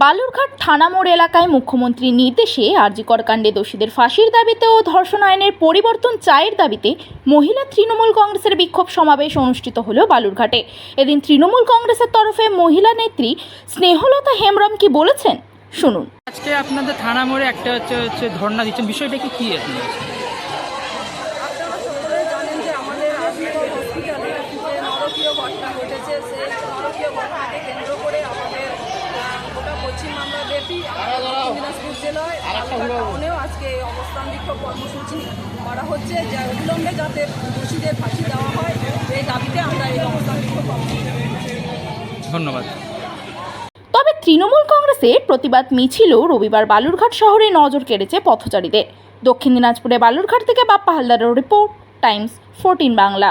বালুরঘাট থানামোড় এলাকায় মুখ্যমন্ত্রীর নির্দেশে আরজিকর কাণ্ডে দোষীদের ফাঁসির দাবিতে ও ধর্ষণ আইনের পরিবর্তন চায়ের দাবিতে মহিলা তৃণমূল কংগ্রেসের বিক্ষোভ সমাবেশ অনুষ্ঠিত হল বালুরঘাটে। এদিন তৃণমূল কংগ্রেসের তরফে মহিলা নেত্রী স্নেহলতা হেমব্রম কি বলেছেন? শুনুন। আজকে আপনাদের থানা মোড়ে একটা হচ্ছে হচ্ছে ধর্ণা দিচ্ছেন। বিষয়টা কি কি আপনি? আপনারা সকলেই জানেন যে আমাদের আরজিকর হসপিটালে যে নরকীয় ঘটনা ঘটেছে। সেই কেন্দ্র করে ব্যাপী দিনাজপুর জেলায় টাউনেও আজকে এই অবস্থান বিক্ষোভ কর্মসূচি করা হচ্ছে যে অবিলম্বে যাতে দোষীদের ফাঁসি দেওয়া হয় এই দাবিতে আমরা এই অবস্থান বিক্ষোভ ধন্যবাদ। তবে তৃণমূল কংগ্রেসের প্রতিবাদ মিছিলও রবিবার বালুরঘাট শহরে নজর কেড়েছে পথচারীদের। দক্ষিণ দিনাজপুরে বালুরঘাট থেকে বাপ্পা হালদারের রিপোর্ট টাইমস ফোরটিন বাংলা।